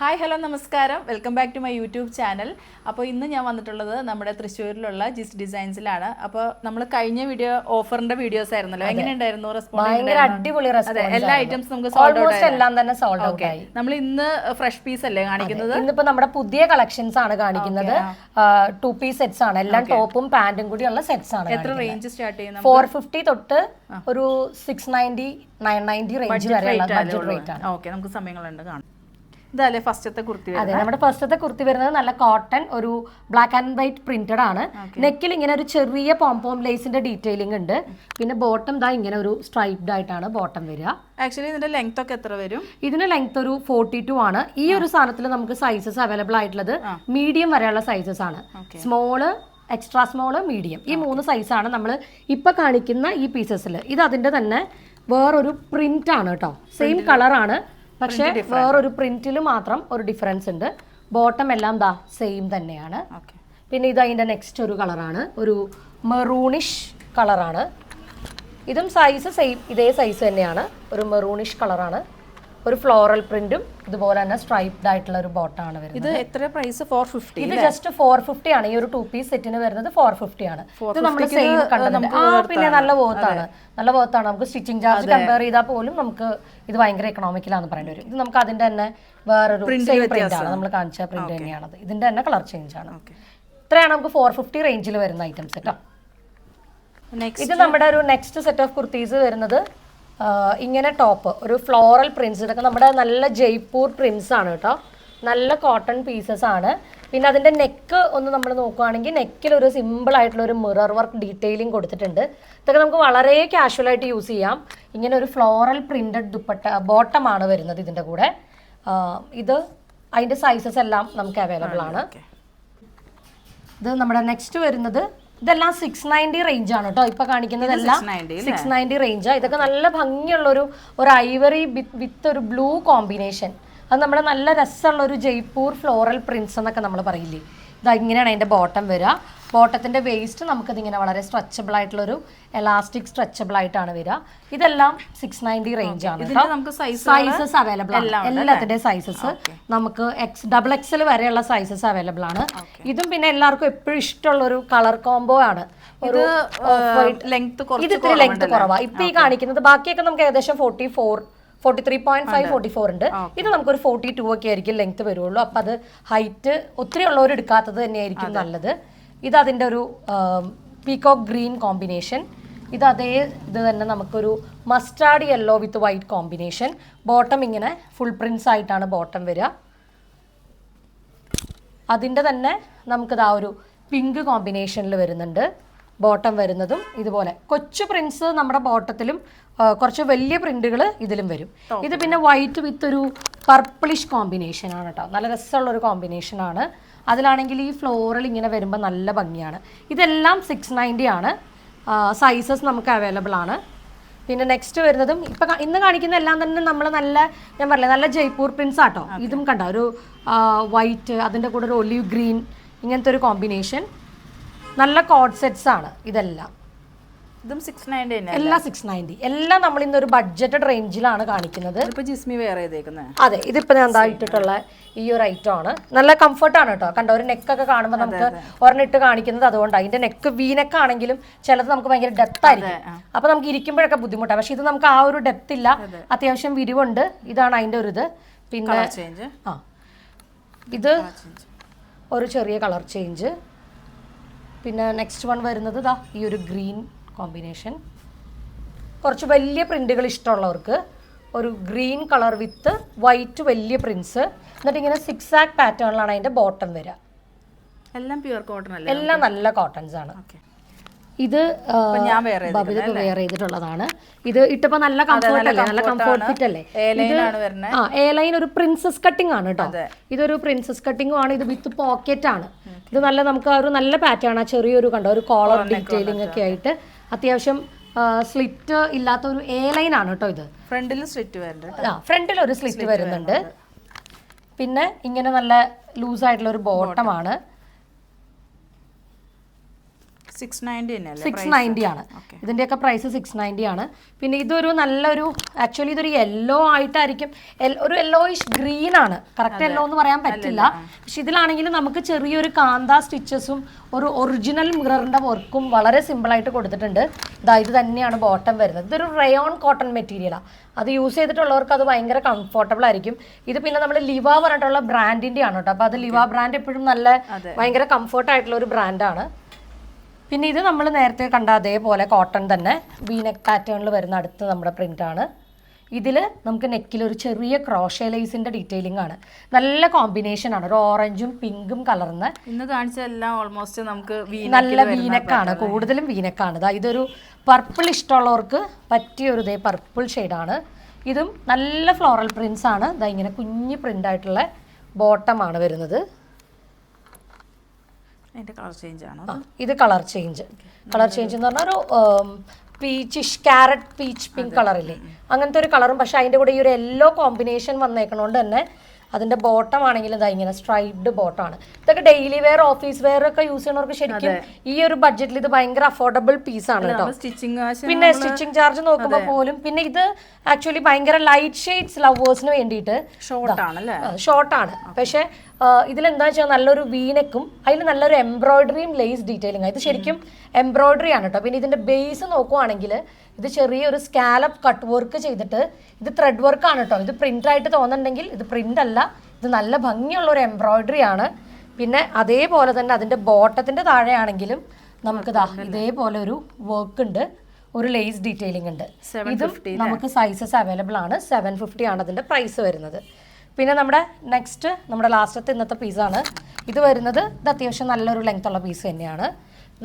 Hi hello നമസ്കാരം. Welcome back to my YouTube channel. അപ്പോൾ ഇന്ന് ഞാൻ വന്നിട്ടുള്ളത് നമ്മുടെ തൃശ്ശൂരിലുള്ള ജിസ്റ്റ് ഡിസൈൻസിലാണ്. അപ്പോൾ നമ്മൾ കഴിഞ്ഞ വീഡിയോ ഓഫറിന്റെ വീഡിയോസ് ആയിരുന്നല്ലോ. എങ്ങനെയുണ്ടായിരുന്നു? ഭയങ്കര അടിപൊളി അതെ റെസ്പോൺസ് എല്ലാ ഐറ്റംസ് നമുക്ക് ഔട്ട് എല്ലാം തന്നെ സോൾഡ് ഔട്ട് ആയി. നമ്മൾ ഇന്ന് ഫ്രഷ് പീസ് അല്ലേ കാണിക്കുന്നത്? ഇന്നിപ്പോ നമ്മുടെ പുതിയ കളക്ഷൻസ് ആണ് കാണിക്കുന്നത്. ടു പീസ് സെറ്റ്സ് ആണ്. എല്ലാം ടോപ്പും പാന്റും കൂടിയുള്ള സെറ്റ്സ് ആണ് എത്ര റേഞ്ച് സ്റ്റാർട്ട് ചെയ്യുന്നത് ഫോർ ഫിഫ്റ്റി തൊട്ട് ഒരു six ninety nine ninety range വരെ ബഡ്ജറ്റ് റേറ്റ് ആണ്. ഓക്കെ നമുക്ക് സമയങ്ങളുണ്ട് കാണാം. ഇതല്ലേ ഫസ്റ്റത്തെ കുർത്തി? അതെ നമ്മുടെ ഫസ്റ്റത്തെ കുർത്തി വരുന്നത് നല്ല കോട്ടൺ ഒരു ബ്ലാക്ക് ആൻഡ് വൈറ്റ് പ്രിന്റഡ് ആണ്. നെക്കിൽ ഇങ്ങനെ ഒരു ചെറിയ പോംപോം ലേസിന്റെ ഡീറ്റെയിലിംഗ് ഉണ്ട്. പിന്നെ ബോട്ടം ദാ ഇങ്ങനെ ഒരു സ്ട്രൈപ്ഡ് ആയിട്ടാണ് ബോട്ടം വരിക. ആക്ച്വലി ഇതിന്റെ ലെങ്ത് ഒക്കെ എത്ര വരും? ഇതിന്റെ ലെങ്ത് ഒരു ഫോർട്ടി ടു ആണ്. ഈ ഒരു സാധനത്തിൽ നമുക്ക് സൈസസ് അവൈലബിൾ ആയിട്ടുള്ളത് മീഡിയം വരെയുള്ള സൈസസ് ആണ്. സ്മോൾ എക്സ്ട്രാ സ്മോൾ മീഡിയം ഈ മൂന്ന് സൈസാണ് നമ്മൾ ഇപ്പൊ കാണിക്കുന്ന ഈ പീസസിൽ ഇത് അതിന്റെ തന്നെ വേറൊരു പ്രിന്റ് ആണ് കേട്ടോ. സെയിം കളറാണ് പക്ഷെ വേറൊരു പ്രിന്റിൽ മാത്രം ഒരു ഡിഫറൻസ് ഉണ്ട്. ബോട്ടം എല്ലാം ദാ സെയിം തന്നെയാണ്. പിന്നെ ഇത് അതിന്റെ നെക്സ്റ്റ് ഒരു കളറാണ് ഒരു മെറൂണിഷ് കളറാണ് ഇതും സൈസ് സെയിം ഇതേ സൈസ് തന്നെയാണ്. ഒരു മെറൂണിഷ് കളറാണ് ഒരു ഫ്ലോറൽ പ്രിന്റും ഇതുപോലെ തന്നെ സ്ട്രൈപ്ഡ് ആയിട്ടുള്ള ഒരു ബോട്ടാണ് വരുന്നത്. ഇത് എത്ര പ്രൈസ് ഫോർ ഫിഫ്റ്റി ഇത് ജസ്റ്റ് ഫോർ ഫിഫ്റ്റി ആണ്. ഈ ഒരു ടു പീസ് സെറ്റിന് വരുന്നത് ഫോർ ഫിഫ്റ്റി ആണ്. ഇത് നമ്മൾ സെയിം കണ്ടത്. ആ പിന്നെ നല്ല ബോത്താണ് നല്ല ബോത്താണ് നമുക്ക് സ്റ്റിച്ചിങ് ചാർജ് കമ്പയർ ചെയ്താൽ പോലും നമുക്ക് ഇത് ഭയങ്കര എക്കണോമിക്കലാന്ന് പറയേണ്ടി വരും. ഇത് നമുക്ക് അതിന്റെ തന്നെ വേറൊരു സെയിം പ്രിന്റ് ആണ്. നമ്മൾ കാണിച്ച പ്രിന്റ് തന്നെയാണ് ഇതിന്റെ തന്നെ കളർ ചേഞ്ച് ആണ്. ഇത്രയാണ് നമുക്ക് ഫോർ ഫിഫ്റ്റി റേഞ്ചിൽ വരുന്ന ഐറ്റംസ് കേട്ടോ ഇത് നമ്മുടെ ഒരു നെക്സ്റ്റ് സെറ്റ് ഓഫ് കുർത്തീസ് വരുന്നത് ഇങ്ങനെ ടോപ്പ് ഒരു ഫ്ലോറൽ പ്രിൻസ് ഇതൊക്കെ നമ്മുടെ നല്ല ജയ്പൂർ പ്രിൻസ് ആണ് കേട്ടോ. നല്ല കോട്ടൺ പീസസ് ആണ്. പിന്നെ അതിന്റെ നെക്ക് ഒന്ന് നമ്മൾ നോക്കുകയാണെങ്കിൽ നെക്കിൽ ഒരു സിമ്പിൾ ആയിട്ടുള്ള ഒരു മിറർ വർക്ക് ഡീറ്റെയിലിംഗ് കൊടുത്തിട്ടുണ്ട്. ഇതൊക്കെ നമുക്ക് വളരെ കാഷ്വൽ ആയിട്ട് യൂസ് ചെയ്യാം. ഇങ്ങനെ ഒരു ഫ്ലോറൽ പ്രിന്റഡ് ദുപ്പട്ട ബോട്ടം ആണ് വരുന്നത് ഇതിന്റെ കൂടെ. ഇത് അതിന്റെ സൈസസ് എല്ലാം നമുക്ക് അവൈലബിൾ ആണ്. ഇത് നമ്മുടെ നെക്സ്റ്റ് വരുന്നത് ഇതെല്ലാം സിക്സ് നയന്റി റേഞ്ച് ആണ് കേട്ടോ ഇപ്പൊ കാണിക്കുന്നതെല്ലാം 690 സിക്സ് നയന്റി റേഞ്ച് ഇതൊക്കെ നല്ല ഭംഗിയുള്ള ഒരു ഒരു ഐവറി വിത്ത് ഒരു ബ്ലൂ കോമ്പിനേഷൻ അത് നമ്മുടെ നല്ല രസമുള്ള ഒരു ജയ്പൂർ ഫ്ലോറൽ പ്രിൻസ് എന്നൊക്കെ നമ്മൾ പറയില്ലേ? ഇതാ ഇങ്ങനെയാണ് അതിന്റെ ബോട്ടം വരിക. ബോട്ടത്തിന്റെ വേസ്റ്റ് നമുക്കിതിങ്ങനെ വളരെ സ്ട്രെച്ചബിൾ ആയിട്ടുള്ള ഒരു എലാസ്റ്റിക് സ്ട്രെച്ചബിൾ ആയിട്ടാണ് വരിക. ഇതെല്ലാം സിക്സ് നയന്റി റേഞ്ച് ആണ് സൈസസ് അവൈലബിൾ ആണ്. എല്ലാത്തിന്റെ സൈസസ് നമുക്ക് എക്സ് ഡബിൾ എക്സൽ വരെയുള്ള സൈസസ് അവൈലബിൾ ആണ്. ഇതും പിന്നെ എല്ലാവർക്കും എപ്പോഴും ഇഷ്ടമുള്ള ഒരു കളർ കോംബോ ആണ് ഒരു ലെങ്ത് ഇത് ഇത്തിരി ലെങ്ത് കുറവാണ് ഇപ്പൊ ഈ കാണിക്കുന്നത് ബാക്കിയൊക്കെ നമുക്ക് ഏകദേശം forty four forty three point five forty four ഉണ്ട്. ഇത് നമുക്കൊരു ഫോർട്ടി ടു ഒക്കെ ആയിരിക്കും ലെങ്ത് വരുള്ളൂ. അപ്പൊ അത് ഹൈറ്റ് ഒത്തിരി ഉള്ളവർ എടുക്കാത്തത് തന്നെയായിരിക്കും നല്ലത്. ഇത് അതിന്റെ ഒരു പീകോക്ക് ഗ്രീൻ കോമ്പിനേഷൻ ഇത് അതേ ഇത് തന്നെ നമുക്കൊരു mustard yellow with white combination bottom ഇങ്ങനെ ഫുൾ പ്രിന്റ്സ് ആയിട്ടാണ് ബോട്ടം വരിക. അതിന്റെ തന്നെ നമുക്കിത് ആ ഒരു പിങ്ക് കോമ്പിനേഷനിൽ വരുന്നുണ്ട്. ബോട്ടം വരുന്നതും ഇതുപോലെ. കൊച്ചു പ്രിന്റ്സ് നമ്മുടെ ബോട്ടത്തിലും കുറച്ച് വലിയ പ്രിന്റുകൾ ഇതിലും വരും. ഇത് പിന്നെ വൈറ്റ് വിത്ത് ഒരു പർപ്പിളിഷ് കോമ്പിനേഷൻ ആണ് കേട്ടോ നല്ല രസമുള്ള ഒരു കോമ്പിനേഷൻ ആണ്. അതിലാണെങ്കിൽ ഈ ഫ്ലോറൽ ഇങ്ങനെ വരുമ്പോൾ നല്ല ഭംഗിയാണ്. ഇതെല്ലാം സിക്സ് നയന്റി ആണ്. സൈസസ് നമുക്ക് അവൈലബിൾ ആണ്. പിന്നെ നെക്സ്റ്റ് വരുന്നതും ഇപ്പൊ ഇന്ന് കാണിക്കുന്ന എല്ലാം തന്നെ നമ്മൾ നല്ല ഞാൻ പറഞ്ഞില്ലേ നല്ല ജയ്പൂർ പ്രിന്റ്സ് ആട്ടോ. ഇതും കണ്ട? ഒരു വൈറ്റ് അതിന്റെ കൂടെ ഒരു ഒലിവ് ഗ്രീൻ ഇങ്ങനത്തെ ഒരു കോമ്പിനേഷൻ നല്ല കോഡ് സെറ്റ്സ് ആണ് ഇതെല്ലാം. ഇതും സിക്സ് നയന്റി തന്നെ എല്ലാം സിക്സ് നയന്റി എല്ലാം നമ്മൾ ഇന്ന് ഒരു ബഡ്ജറ്റഡ് റേഞ്ചിലാണ് കാണിക്കുന്നത് ജിസ്മി വേറെ ചെയ്തേക്കുന്നത് അതെ ഇതിപ്പോ ഞാൻ എന്താ ഇട്ടിട്ടുള്ള ഈ ഒരു ഐറ്റം ആണ്. നല്ല കംഫർട്ടാണ് കേട്ടോ. കണ്ടോ ഒരു നെക്കൊക്കെ കാണുമ്പോൾ നമുക്ക് ഒരെണ്ണം ഇട്ട് കാണിക്കുന്നത് അതുകൊണ്ടാണ് അതിന്റെ നെക്ക് വി നെക്ക് ആണെങ്കിലും ചിലത് നമുക്ക് ഭയങ്കര ഡെപ്ത് ആയിരിക്കും. അപ്പൊ നമുക്ക് ഇരിക്കുമ്പോഴൊക്കെ ബുദ്ധിമുട്ടാണ് പക്ഷേ ഇത് നമുക്ക് ആ ഒരു ഡെപ്ത് ഇല്ല. അത്യാവശ്യം വിരിവുണ്ട്. ഇതാണ് അതിന്റെ ഒരു ഇത്. പിന്നെ ആ. ഇത് ഒരു ചെറിയ കളർ ചേഞ്ച് പിന്നെ നെക്സ്റ്റ് വൺ വരുന്നത് ദാ ഈ ഒരു ഗ്രീൻ കോമ്പിനേഷൻ കുറച്ച് വലിയ പ്രിന്റുകൾ ഇഷ്ടമുള്ളവർക്ക് ഒരു ഗ്രീൻ കളർ വിത്ത് വൈറ്റ് വലിയ പ്രിൻസ് എന്നിട്ട് ഇങ്ങനെ സിക്സ് ആക്ക് പാറ്റേണിലാണ് അതിന്റെ ബോട്ടം വരിക എല്ലാം പ്യുവർ കോട്ടൺ അല്ലേ എല്ലാം നല്ല കോട്ടൺസ് ആണ്. ഇത് ഞാൻ വേറെ വെയർ ചെയ്തിട്ടുള്ളതാണ്. ഇത് ഇട്ടപ്പോ നല്ല കംഫോർട്ട് അല്ലേ നല്ല കംഫോർട്ട് ഫിറ്റ് അല്ലേ? ആ എ ലൈൻ ഒരു പ്രിൻസസ് കട്ടിംഗ് ആണ് കേട്ടോ ഇതൊരു പ്രിൻസസ് കട്ടിംഗും ആണ്. ഇത് വിത്ത് പോക്കറ്റ് ആണ്. ഇത് നല്ല നമുക്ക് ആ ഒരു നല്ല പാറ്റേൺ ആ ചെറിയൊരു കണ്ടോ ഒരു കോളർ ഡീറ്റെയിലിംഗ് ഒക്കെ ആയിട്ട്. അത്യാവശ്യം സ്ലിറ്റ് ഇല്ലാത്ത ഒരു എ ലൈൻ ആണ് കേട്ടോ ഇത്. ഫ്രണ്ടിൽ സ്ലിറ്റ് വരുന്നുണ്ട് ആ ഫ്രണ്ടിൽ ഒരു സ്ലിറ്റ് വരുന്നുണ്ട്. പിന്നെ ഇങ്ങനെ നല്ല ലൂസ് ആയിട്ടുള്ള ഒരു ബോട്ടമാണ് സിക്സ് നയന്റി ആണ്. ഇതിന്റെയൊക്കെ പ്രൈസ് സിക്സ് നയന്റി ആണ്. പിന്നെ ഇതൊരു നല്ലൊരു ആക്ച്വലി ഇതൊരു യെല്ലോ ആയിട്ടായിരിക്കും. ഒരു യെല്ലോയിഷ് ഗ്രീൻ ആണ്. കറക്റ്റ് യെല്ലോ എന്ന് പറയാൻ പറ്റില്ല. പക്ഷെ ഇതിലാണെങ്കിൽ നമുക്ക് ചെറിയൊരു കാന്ത സ്റ്റിച്ചസും ഒരു ഒറിജിനൽ മിററിന്റെ വർക്കും വളരെ സിമ്പിളായിട്ട് കൊടുത്തിട്ടുണ്ട്. ഇതാ ഇത് തന്നെയാണ് ബോട്ടം വരുന്നത്. ഇതൊരു റയോൺ കോട്ടൺ മെറ്റീരിയലാണ് അത് യൂസ് ചെയ്തിട്ടുള്ളവർക്ക് അത് ഭയങ്കര കംഫർട്ടബിൾ ആയിരിക്കും. ഇത് പിന്നെ നമ്മൾ ലിവ പറഞ്ഞിട്ടുള്ള ബ്രാൻഡിന്റെ ആണ് കേട്ടോ. അപ്പോൾ അത് ലിവ ബ്രാൻഡ് എപ്പോഴും നല്ല ഭയങ്കര കംഫർട്ട് ആയിട്ടുള്ള ഒരു ബ്രാൻഡാണ് പിന്നെ ഇത് നമ്മൾ നേരത്തെ കണ്ട അതേപോലെ കോട്ടൺ തന്നെ. വീനെക്ക് പാറ്റേണിൽ വരുന്ന അടുത്ത് നമ്മുടെ പ്രിന്റ് ആണ്. ഇതിൽ നമുക്ക് നെക്കിൽ ഒരു ചെറിയ ക്രോഷേ ലൈസിന്റെ ഡീറ്റെയിലിംഗ് ആണ്. നല്ല കോമ്പിനേഷൻ ആണ്. ഒരു ഓറഞ്ചും പിങ്കും കളർന്ന് ഇന്ന് കാണിച്ച എല്ലാം ഓൾമോസ്റ്റ് നമുക്ക് നല്ല വീനക്കാണ് കൂടുതലും വീനക്കാണ് ഇതാ ഇതൊരു പർപ്പിൾ ഇഷ്ടമുള്ളവർക്ക് പറ്റിയ ഒരു ഇതേ പർപ്പിൾ ഷെയ്ഡാണ് ഇതും നല്ല ഫ്ലോറൽ പ്രിന്റ്സ് ആണ്. ഇതാ ഇങ്ങനെ കുഞ്ഞ് പ്രിന്റ് ആയിട്ടുള്ള ആണ് വരുന്നത്. കളർ ചേഞ്ച് ആണോ ഇത് കളർ ചേഞ്ച് കളർ ചേഞ്ച് എന്ന് പറഞ്ഞാൽ ഒരു പീച്ചിഷ് ക്യാരറ്റ് പീച്ച് പിങ്ക് കളറില്ലേ അങ്ങനത്തെ ഒരു കളറും പക്ഷെ അതിന്റെ കൂടെ ഈ ഒരു യെല്ലോ കോമ്പിനേഷൻ വന്നേക്കണോണ്ട് തന്നെ അതിന്റെ ബോട്ടം ആണെങ്കിലും ഇതാ ഇങ്ങനെ സ്ട്രൈപ്ഡ് ബോട്ടമാണ് ഇതൊക്കെ ഡെയിലി വെയർ ഓഫീസ് വെയർ ഒക്കെ യൂസ് ചെയ്യണവർക്ക് ശരിക്കും ഈ ഒരു ബഡ്ജറ്റിൽ ഇത് ഭയങ്കര അഫോർഡബിൾ പീസ് ആണ് കേട്ടോ പിന്നെ സ്റ്റിച്ചിങ് ചാർജ് നോക്കുമ്പോൾ പോലും പിന്നെ ഇത് ആക്ച്വലി ഭയങ്കര ലൈറ്റ് ഷെയ്ഡ്സ് ലവേഴ്സിന് വേണ്ടിയിട്ട് ഷോർട്ട് ഷോർട്ടാണ് പക്ഷേ ഇതിലെന്താ വെച്ചാൽ നല്ലൊരു വീനക്കും അതിൽ നല്ലൊരു എംബ്രോയിഡറിയും ലേസ് ഡീറ്റെയിലിംഗ് ഇത് ശരിക്കും എംബ്രോയിഡറി ആണ് കേട്ടോ പിന്നെ ഇതിന്റെ ബേസ് നോക്കുവാണെങ്കിൽ ഇത് ചെറിയൊരു സ്കാലപ്പ് കട്ട് വർക്ക് ചെയ്തിട്ട് ഇത് ത്രെഡ് വർക്ക് ആണ് കേട്ടോ ഇത് പ്രിന്റ് ആയിട്ട് തോന്നുന്നുണ്ടെങ്കിൽ ഇത് പ്രിന്റ് അല്ല. ഇത് നല്ല ഭംഗിയുള്ള ഒരു എംബ്രോയിഡറി ആണ്. പിന്നെ അതേപോലെ തന്നെ അതിന്റെ ബോട്ടത്തിന്റെ താഴെയാണെങ്കിലും നമുക്ക് ഇതേപോലെ ഒരു വർക്ക് ഉണ്ട്. ഒരു ലേസ് ഡീറ്റെയിലിംഗ് ഉണ്ട്. ഇതും നമുക്ക് സൈസസ് അവൈലബിൾ ആണ്. സെവൻ ഫിഫ്റ്റി ആണ് അതിന്റെ പ്രൈസ് വരുന്നത്. പിന്നെ നമ്മുടെ നെക്സ്റ്റ് നമ്മുടെ ലാസ്റ്റത്തെ ഇന്നത്തെ പീസാണ് ഇത് വരുന്നത് ഇത് അത്യാവശ്യം നല്ലൊരു ലെങ്ത്തുള്ള പീസ് തന്നെയാണ്.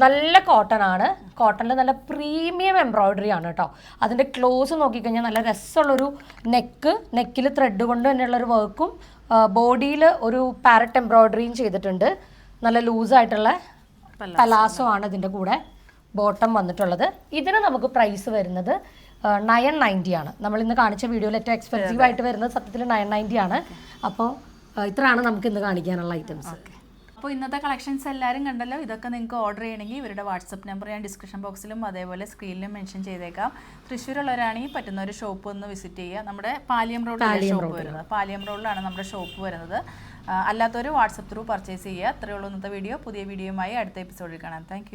നല്ല കോട്ടൺ ആണ്. കോട്ടണിൽ നല്ല പ്രീമിയം എംബ്രോയിഡറി ആണ് കേട്ടോ അതിന്റെ ക്ലോസ് നോക്കിക്കഴിഞ്ഞാൽ നല്ല രസമുള്ളൊരു നെക്ക് നെക്കിൽ ത്രെഡ് കൊണ്ട് തന്നെയുള്ളൊരു വർക്കും ബോഡിയിൽ ഒരു പാരറ്റ് എംബ്രോയിഡറിയും ചെയ്തിട്ടുണ്ട്. നല്ല ലൂസായിട്ടുള്ള പലാസോ ആണ് ഇതിന്റെ കൂടെ ബോട്ടം വന്നിട്ടുള്ളത്. ഇതിന് നമുക്ക് പ്രൈസ് വരുന്നത് നയൻ നയന്റി ആണ്. നമ്മൾ ഇന്ന് കാണിച്ച വീഡിയോയിൽ ഏറ്റവും എക്സ്പെൻസീവ് ആയിട്ട് വരുന്നത് സത്യത്തിൽ നയൻ നയന്റി ആണ്. അപ്പോൾ ഇത്രയാണ് നമുക്ക് ഇന്ന് കാണിക്കാനുള്ള ഐറ്റംസ് അപ്പോൾ ഇന്നത്തെ കളക്ഷൻസ് എല്ലാവരും കണ്ടല്ലോ? ഇതൊക്കെ നിങ്ങൾക്ക് ഓർഡർ ചെയ്യണമെങ്കിൽ ഇവരുടെ വാട്സപ്പ് നമ്പർ ഞാൻ ഡിസ്ക്രിപ്ഷൻ ബോക്സിലും അതേപോലെ സ്ക്രീനിലും മെൻഷൻ ചെയ്തേക്കാം. തൃശ്ശൂരുള്ളവരാണെങ്കിൽ പറ്റുന്ന ഒരു ഷോപ്പ് ഒന്ന് വിസിറ്റ് ചെയ്യുക. നമ്മുടെ പാലിയം റോഡിലാണ് ഷോപ്പ് വരുന്നത്. പാലിയം റോഡിലാണ് നമ്മുടെ ഷോപ്പ് വരുന്നത്. അല്ലാത്തവർ വാട്സപ്പ് ത്രൂ പർച്ചേസ് ചെയ്യുക. അത്രയുള്ള ഉള്ളൂ ഇന്നത്തെ വീഡിയോ പുതിയ വീഡിയോയുമായി അടുത്ത എപ്പിസോഡിൽ കാണാം. താങ്ക്